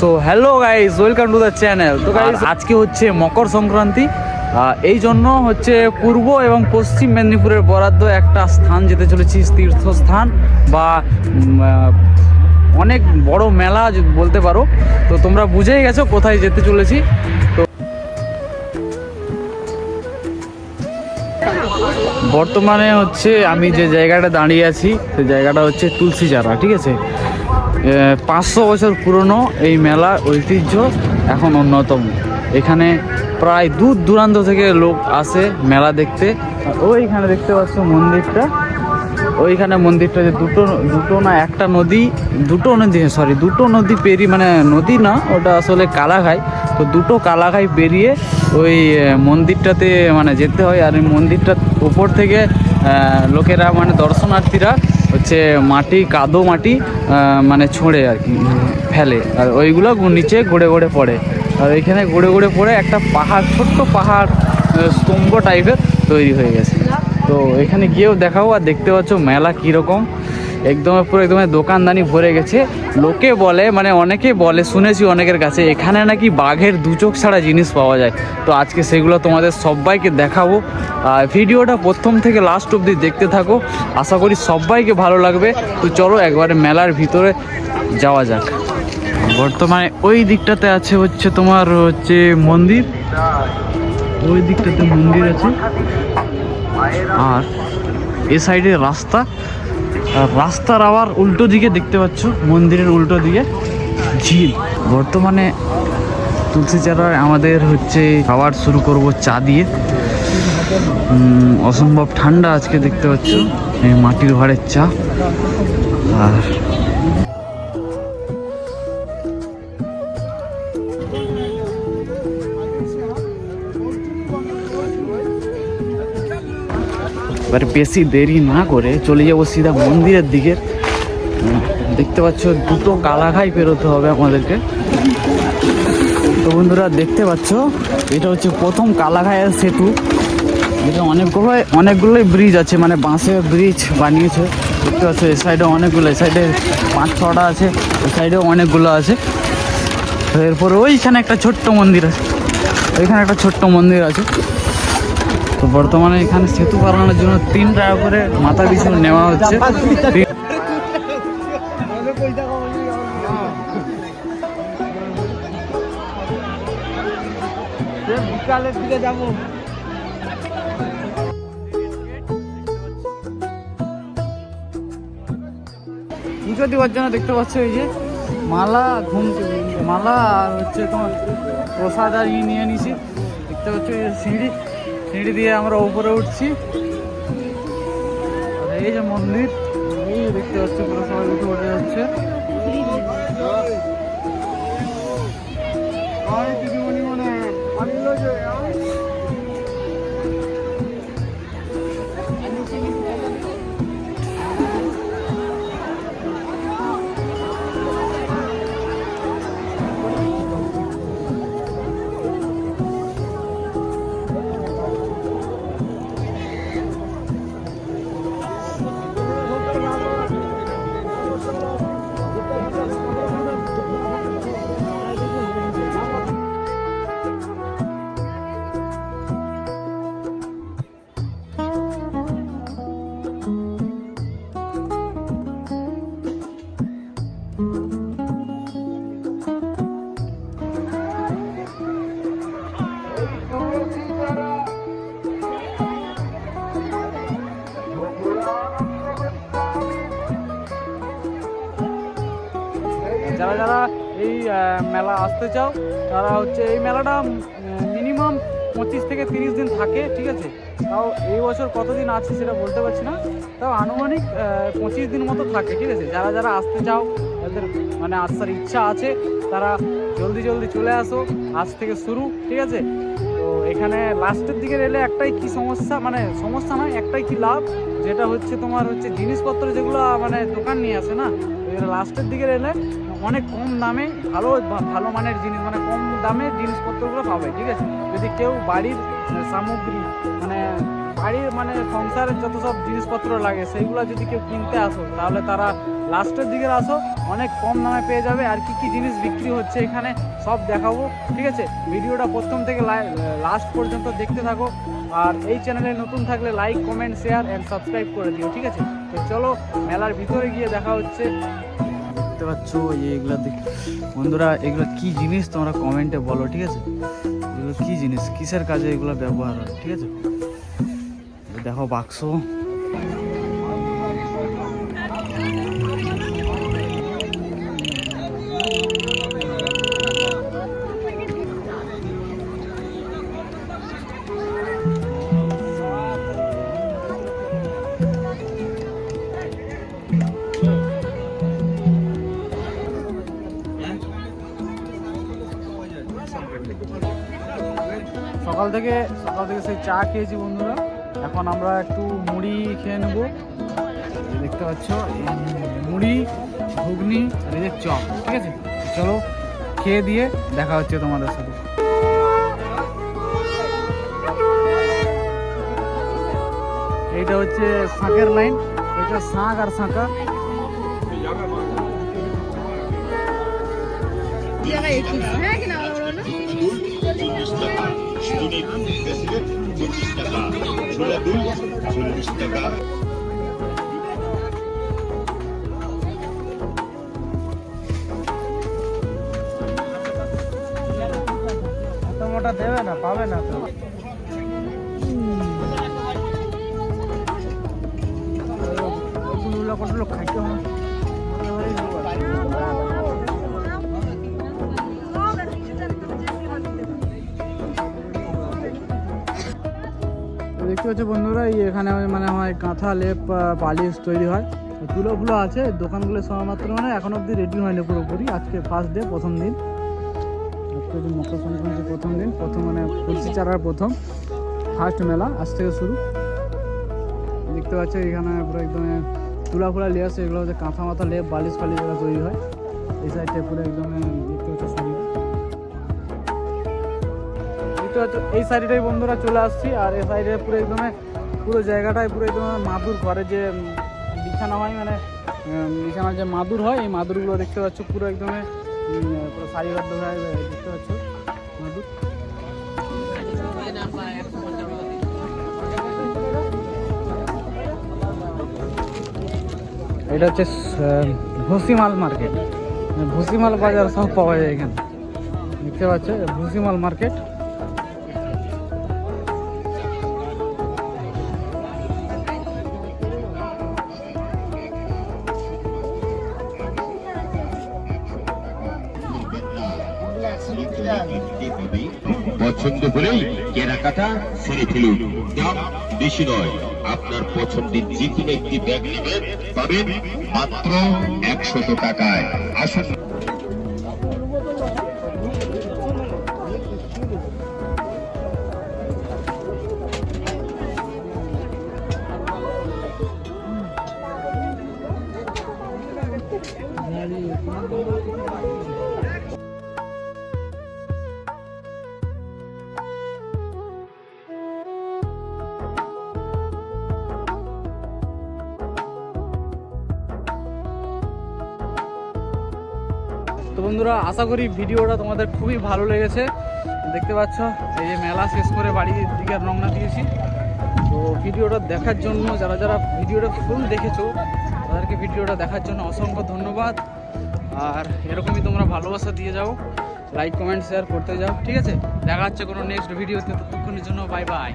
So hello guys welcome to the channel তো guys আজকে হচ্ছে মকর সংক্রান্তি। এই জন্য হচ্ছে পূর্ব এবং পশ্চিম মেদিনীপুরের বরাদ্দ একটা স্থান যেতে চলেছি তীর্থস্থান বা অনেক বড় মেলা বলতে পারো। তো তোমরা বুঝেই গেছো কোথায় যেতে চলেছি। তো বর্তমানে হচ্ছে আমি যে জায়গাটা দাঁড়িয়ে আছি সেই জায়গাটা হচ্ছে তুলসী চারা ঠিক আছে? পাঁচশো বছর পুরনো এই মেলা ঐতিহ্য এখন অন্যতম। এখানে প্রায় দূর দূরান্ত থেকে লোক আসে মেলা দেখতে। ওইখানে দেখতে পাচ্ছ মন্দিরটা। ওইখানে মন্দিরটা যে দুটো দুটো না একটা নদী, দুটো নদী সরি দুটো নদী পেরি মানে নদী না, ওটা আসলে কালাঘাই। তো দুটো কালাঘাই বেরিয়ে ওই মন্দিরটাতে মানে যেতে হয়। আর ওই মন্দিরটার উপর থেকে লোকেরা মানে দর্শনার্থীরা হচ্ছে মাটি, কাদো মাটি মানে ছোঁড়ে আর কি ফেলে। আর ওইগুলো নিচে গড়ে গড়ে পড়ে। আর এখানে গড়ে গড়ে পড়ে একটা পাহাড়, ছোট্ট পাহাড় স্তম্ভ টাইপের তৈরি হয়ে গেছে। তো এখানে গিয়েও দেখাও আর দেখতে পাচ্ছ মেলা কীরকম। একদম পুরো একদম দোকানদানি ভরে গেছে। লোকে বলে মানে অনেকে বলে, শুনেছি অনেকের কাছে, এখানে নাকি বাঘের দু চোখ ছাড়া জিনিস পাওয়া যায়। তো আজকে সেগুলো তোমাদের সবাইকে দেখাবো। আর ভিডিওটা প্রথম থেকে লাস্ট অবধি দেখতে থাকো। আশা করি সবাইকে ভালো লাগবে। তো চলো একবারে মেলার ভিতরে যাওয়া যাক। বর্তমানে ওই দিকটাতে আছে হচ্ছে তোমার হচ্ছে মন্দির। ওই দিকটাতে মন্দির আছে। আর এ সাইডে রাস্তা রাস্তার আবার উল্টো দিকে দেখতে পাচ্ছ, মন্দিরের উল্টো দিকে ঝিল। বর্তমানে তুলসী চারায় আমাদের হচ্ছে খাবার শুরু করব চা দিয়ে। অসম্ভব ঠান্ডা আজকে দেখতে পাচ্ছ, এই মাটির ঘরের চা। আর এবার বেশি দেরি না করে চলে যাব সিধা মন্দিরের দিকে। দেখতে পাচ্ছ, দুটো কালাঘাই পেরোতে হবে আমাদেরকে। তো বন্ধুরা, দেখতে পাচ্ছ, এটা হচ্ছে প্রথম কালাঘাইয়ের সেতু। এটা অনেকগুলো অনেকগুলোই ব্রিজ আছে মানে বাঁশের ব্রিজ বানিয়েছে। দেখতে পাচ্ছ এই সাইডে অনেকগুলো এই সাইডে পাঁচ, ছটা আছে এই সাইডেও অনেকগুলো আছে। এরপরে ওইখানে একটা ছোট্ট মন্দির আছে। ওইখানে একটা ছোট্ট মন্দির আছে। তো বর্তমানে এখানে সেতু বানানোর জন্য তিন টাকা করে মাথা পিছু নেওয়া হচ্ছে। পুজো দেওয়ার জন্য দেখতে পাচ্ছ এই যে মালা ঘুম মালা আর হচ্ছে তোমার প্রসাদ আর নিয়ে নিছি। দেখতে পাচ্ছ সিঁড়ি। সিঁড়ি দিয়ে আমরা উপরে উঠছি। এই যে মন্দির দেখতে পাচ্ছি, পুরো সবাই উঠে উঠে যাচ্ছে। যারা এই মেলা আসতে চাও, তারা হচ্ছে এই মেলাটা মিনিমাম পঁচিশ থেকে তিরিশ দিন থাকে, ঠিক আছে? তাও এই বছর কতদিন আছে সেটা বলতে পারছি না, তাও আনুমানিক পঁচিশ দিন মতো থাকে, ঠিক আছে? যারা যারা আসতে চাও যাদের মানে আসার ইচ্ছা আছে, তারা জলদি জলদি চলে আসো, আজ থেকে শুরু, ঠিক আছে? তো এখানে লাস্টের দিকে এলে একটাই কি সমস্যা মানে সমস্যা নয়, একটাই কি লাভ? যেটা হচ্ছে তোমার হচ্ছে জিনিসপত্র যেগুলো মানে দোকান নিয়ে আসে না লাস্টের দিকে এলে অনেক কম দামে ভালো ভালো মানের জিনিস মানে কম দামে জিনিসপত্রগুলো পাবে, ঠিক আছে? যদি কেউ বাড়ির সামগ্রী মানে বাড়ির মানে সংসারের যত সব জিনিসপত্র লাগে, সেইগুলো যদি কেউ কিনতে আসো, তাহলে তারা লাস্টের দিকে আসো, অনেক কম দামে পেয়ে যাবে। আর কি কি জিনিস বিক্রি হচ্ছে এখানে, সব দেখাবো, ঠিক আছে? ভিডিওটা প্রথম থেকে লাস্ট পর্যন্ত দেখতে থাকো। আর এই চ্যানেলে নতুন থাকলে like comment share and subscribe করে দিও, ঠিক আছে? তো চলো, মেলার ভিতরে গিয়ে দেখা হচ্ছে। দেখতে পাচ্ছ দেখ বন্ধুরা, এগুলো কি জিনিস তোমরা কমেন্টে বলো, ঠিক আছে? এগুলো কি জিনিস? কিসের কাজে এগুলো ব্যবহার হয়, ঠিক আছে? দেখো বাক্স। সকাল থেকে সকাল থেকে সেই চা খেয়েছি বন্ধুরা। এখন আমরা একটু মুড়ি খেয়ে নেব। দেখতে পাচ্ছ মুড়ি, ঘুগনি আর যে চপ, ঠিক আছে? চলো খেয়ে দিয়ে দেখা হচ্ছে তোমাদের সাথে। এইটা হচ্ছে শাঁখের লাইন। এটা শাঁখ আর শাঁখা। হ্যাঁ টাকা ছোলা চল্লিশ টাকা মোটা দেবে না পাবে না তো। কতগুলো কতগুলো খাইতে হবে। দেখতে পাচ্ছ বন্ধুরা, এই এখানে মানে আমার কাঁথা, লেপ পালিশ তৈরি হয়। তো তুলো ফুলো আছে, দোকানগুলো সবেমাত্র মানে এখন অবধি রেডি হয়নি পুরোপুরি। আজকে ফার্স্ট ডে প্রথম দিন। আজকে হচ্ছে মকর সংক্রান্তি প্রথম দিন, প্রথম মানে তুলসী চারার প্রথম ফার্স্ট মেলা, আজ থেকে শুরু। দেখতে পাচ্ছ এখানে পুরো একদম তুলা ফুলা লিয়ে আসে এগুলো হচ্ছে কাঁথা, মাথা, লেপ, বালিশ ফালিশ তৈরি হয়। এই সাইডটা পুরো একদম দেখতে পাচ্ছ দেখতে পাচ্ছ, এই সাইডটাই বন্ধুরা চলে আসছি, আর এই সাইডে পুরো একদম, পুরো জায়গাটায় পুরো একদম মাদুর ঘরে যে বিছানা হয় মানে বিছানার যে মাদুর হয়, এই মাদুরগুলো দেখতে পাচ্ছ, পুরো একদম পুরো সারিবদ্ধ হয়ে দেখতে পাচ্ছ, মাদুর। এটা হচ্ছে ভুসিমাল মার্কেট। ভুসিমাল বাজার সব পাওয়া যায় এখানে। দেখতে পাচ্ছ, ভুসিমাল মার্কেট। পছন্দ হলেই কেনাকাটা সেরে ফেলুন। দাম বেশি নয়। আপনার পছন্দের যে কোনো একটি ব্যাগ নেবেন, পাবেন মাত্র একশত টাকায়। আসুন। বন্ধুরা, আশা করি ভিডিওটা তোমাদের খুবই ভালো লেগেছে। দেখতে পাচ্ছ, এই যে মেলা শেষ করে বাড়ির দিকে রওনা দিয়েছি। তো ভিডিওটা দেখার জন্য, যারা যারা ভিডিওটা ফুল দেখেছ, তাদেরকে ভিডিওটা দেখার জন্য অসংখ্য ধন্যবাদ। আর এরকমই তোমরা ভালোবাসা দিয়ে যাও লাইক কমেন্ট শেয়ার করতে যাও, ঠিক আছে? দেখা হচ্ছে কোনো নেক্সট ভিডিওতে ততক্ষণের জন্য বাই বাই